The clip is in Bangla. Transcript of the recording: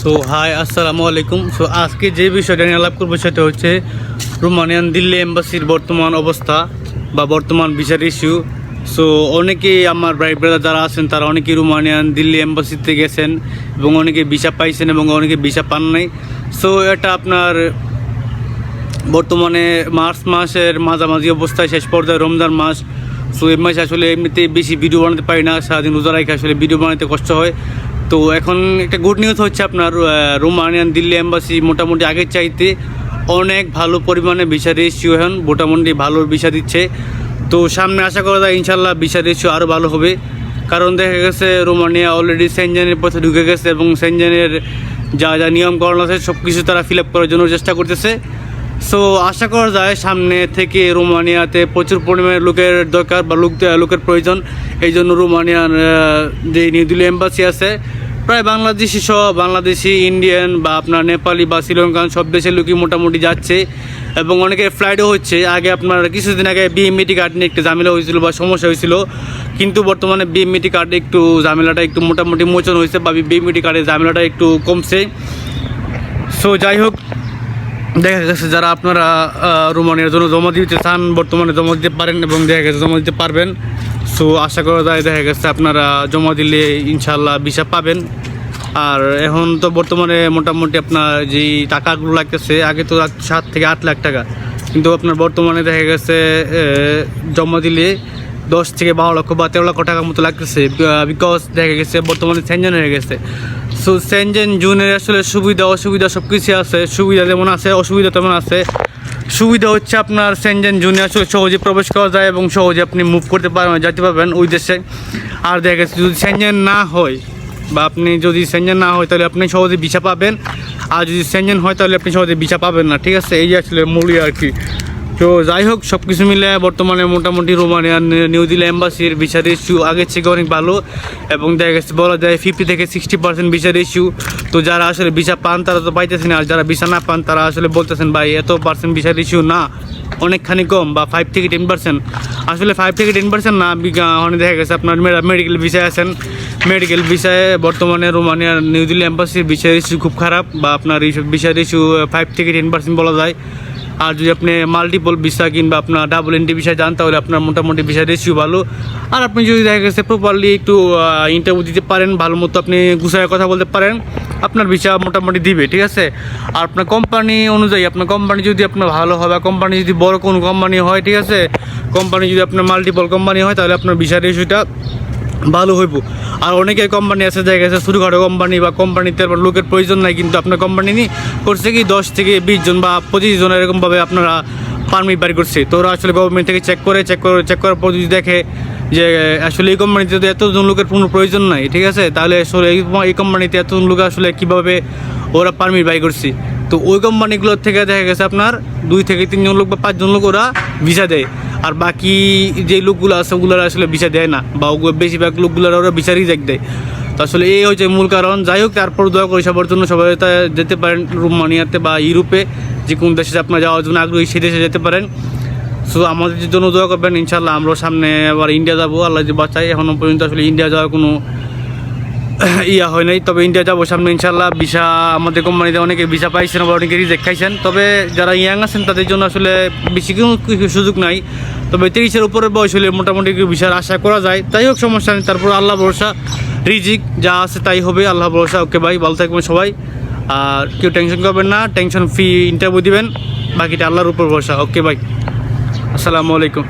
সো হাই আসসালামু আলাইকুম সো আজকে যে বিষয়টা নিয়ে আলাপ করব সেটা হচ্ছে রোমানিয়ান দিল্লি এম্বাসির বর্তমান অবস্থা বা বর্তমান ভিসার ইস্যু সো অনেকেই আমার ভাই ব্রাদার যারা আছেন, তারা অনেকেই রোমানিয়ান দিল্লি এম্বাসিতে গেছেন এবং অনেকে ভিসা পাইছেন এবং অনেকে ভিসা পান নাই। সো এটা আপনার বর্তমানে মার্চ মাসের মাঝামাঝি অবস্থায়, শেষ পর্যায়ে রমজান মাস। সো এই মাসে আসলে এমনিতেই বেশি ভিডিও বানাতে পারি না, সারাদিন রোজা রেখে আসলে ভিডিও বানাতে কষ্ট হয়। তো এখন একটা গুড নিউজ হচ্ছে আপনার রোমানিয়ান দিল্লি এম্বাসি মোটামুটি আগের চাইতে অনেক ভালো পরিমাণে ভিসা রেজিস্ট্রি এখন, মোটামুটি ভালো ভিসা দিচ্ছে। তো সামনে আশা করা যায় ইনশাল্লাহ ভিসা রেজিস্ট্রি আরও ভালো হবে। কারণ দেখা গেছে রোমানিয়া অলরেডি সেনজেনের পথে ঢুকে গেছে এবং সেনজেনের যা যা নিয়মকরণ আছে সব কিছু তারা ফিল আপ করার জন্য চেষ্টা করতেছে। সো আশা করা যায় সামনে থেকে রোমানিয়াতে প্রচুর পরিমাণে লোকের দরকার বা লোক লোকের প্রয়োজন। এই জন্য রোমানিয়ার যে নিউ দিল্লি এম্বাসি আছে, প্রায় বাংলাদেশি সহ বাংলাদেশি ইন্ডিয়ান বা আপনার নেপালি বা শ্রীলঙ্কান সব দেশের লোকই মোটামুটি যাচ্ছে। এবং অনেকের ফ্লাইটও হচ্ছে। আগে আপনার কিছুদিন আগে বিএমইটি কার্ড নিয়ে একটু ঝামেলা হয়েছিল বা সমস্যা হয়েছিল। কিন্তু বর্তমানে বিএমইটি কার্ডে একটু ঝামেলাটা একটু মোটামুটি মোচন হয়েছে বা বিএমইটি কার্ডের ঝামেলাটা একটু কমছে। সো যাই হোক দেখা গেছে যারা আপনারা আহ, রোমানিয়ার জন্য জমা দিতে চান বর্তমানে জমা দিতে পারেন এবং দেখা গেছে জমা দিতে পারবেন। সো আশা করা যায় দেখা গেছে আপনারা জমা দিলে ইনশাল্লাহ ভিসা পাবেন। আর এখন তো বর্তমানে মোটামুটি আপনার যেই টাকাগুলো লাগতেছে আগে তো সাত থেকে আট লাখ টাকা। কিন্তু আপনার বর্তমানে দেখা গেছে জমা দিলে দশ থেকে বারো লক্ষ বা তেরো লক্ষ টাকার মতো লাগতেছে বিকজ দেখা গেছে বর্তমানে সেঞ্জন হয়ে গেছে। সো সেনজেন জুনের আসলে সুবিধা, অসুবিধা সব কিছু আছে। সুবিধা যেমন আছে, অসুবিধা তেমন আছে। সুবিধা হচ্ছে আপনার সেনজেন জুনে আসলে সহজে প্রবেশ করা যায় এবং সহজে আপনি মুভ করতে পারবেন যেতে পারবেন ওই দেশে। আর দেখা গেছে যদি সেনজেন না হয়, বা আপনি যদি সেনজেন না হয়, তাহলে আপনি সহজে ভিসা পাবেন। আর যদি সেনজেন হয়, তাহলে আপনি সহজে ভিসা পাবেন না, ঠিক আছে? এই আসলে মূলই আর কি। তো যাই হোক সব কিছু মিলে বর্তমানে মোটামুটি রোমানিয়ান নিউ দিল্লি এম্বাসির ভিসা ইস্যু আগের থেকে অনেক ভালো এবং দেখা গেছে বলা যায় ফিফটি থেকে সিক্সটি পার্সেন্ট ভিসার ইস্যু তো যারা আসলে ভিসা পান, তারা তো পাইতেছেন আর যারা ভিসা না পান, তারা আসলে বলতেছেন, ভাই, এত পার্সেন্ট ভিসার ইস্যু না, অনেকখানি কম বা ফাইভ থেকে টেন পার্সেন্ট আসলে ফাইভ থেকে টেন পার্সেন্ট না অনেক দেখা গেছে আপনার মেডিকেল ভিসায় আছেন। মেডিকেল ভিসায় বর্তমানে রোমানিয়ার নিউ দিল্লি এম্বাসির ভিসার ইস্যু খুব খারাপ বা আপনার এই ভিসার ইস্যু ফাইভ থেকে টেন পার্সেন্ট বলা যায়। আর যদি আপনি মাল্টিপল ভিসা কিংবা আপনার ডাবল এন্ট্রি ভিসা যান, তাহলে আপনার মোটামুটি ভিসা রেশিও ভালো। আর আপনি যদি দেখা গেছে প্রপারলি একটু ইন্টারভিউ দিতে পারেন, ভালো মতো আপনি গুছায় কথা বলতে পারেন, আপনার ভিসা মোটামুটি দিবে, ঠিক আছে? আর আপনার কোম্পানি অনুযায়ী, আপনার কোম্পানি যদি আপনার ভালো হয় বা কোম্পানি যদি বড় কোনো কোম্পানি হয়, ঠিক আছে? কোম্পানি যদি আপনার মাল্টিপল কোম্পানি হয়, তাহলে আপনার ভিসা রেশিওটা ভালো হইব। আর অনেকে কোম্পানি আছে জায়গা আছে ছোটোখাটো কোম্পানি বা কোম্পানিতে আবার লোকের প্রয়োজন নাই, কিন্তু আপনার কোম্পানি নিয়ে করছে কি দশ থেকে বিশ জন বা পঁচিশ জন এরকমভাবে আপনারা পারমিট বাড়ি করছে। তো ওরা আসলে গভর্নমেন্ট থেকে চেক করে চেক করে চেক করার পর যদি দেখে যে আসলে এই কোম্পানিতে যদি এতজন লোকের কোনো প্রয়োজন নাই, ঠিক আছে? তাহলে আসলে এই কোম্পানিতে এতজন লোক আসলে কীভাবে ওরা পারমিট বাই করছে? তো ওই কোম্পানিগুলোর থেকে দেখা গেছে আপনার দুই থেকে তিনজন লোক বা পাঁচজন লোক ওরা ভিসা দেয়। আর বাকি যে লোকগুলো আছে, ওগুলোর আসলে বিচার দেয় না। বা ওগুলো বেশিরভাগ লোকগুলোর ওরা বিচারই রিজেক্ট দেয়। তো আসলে এই হচ্ছে মূল কারণ। যাই হোক, তারপর দয়া করে সবার জন্য সবাই যেতে পারেন রোমানিয়াতে বা ইউরোপে, যে কোন দেশে আপনার যাওয়ার জন্য আগ্রহী সেই দেশে যেতে পারেন। সো আমাদের জন্য দোয়া করবেন ইনশাল্লাহ আমরা সামনে আবার ইন্ডিয়া যাব। আল্লাহ যে বাচ্চাই এখনও পর্যন্ত আসলে ইন্ডিয়া যাওয়ার কোনো ইয়া হয় নাই, তবে ইন্ডিয়া যাব সামনে ইনশাল্লাহ ভিসা আমাদের কোম্পানিতে অনেকে ভিসা পাইছেন, আবার অনেকে রিজেক্ট খাইছেন। তবে যারা ইয়াং আছেন, তাদের জন্য আসলে বেশি কিছু সুযোগ নাই। তবে তিরিশের উপরে বয়স হলে মোটামুটি ভিসার আশা করা যায়। তাই হোক, সমস্যা নেই। তারপর আল্লাহ ভরসা, রিজিক যা আছে তাই হবে। আল্লাহ ভরসা, ওকে ভাই, ভালো থাকবেন সবাই। আর কেউ টেনশন করবেন না টেনশন ফ্রি ইন্টারভিউ দিবেন। বাকিটা আল্লাহর উপর ভরসা। ওকে ভাই, আসসালামু আলাইকুম।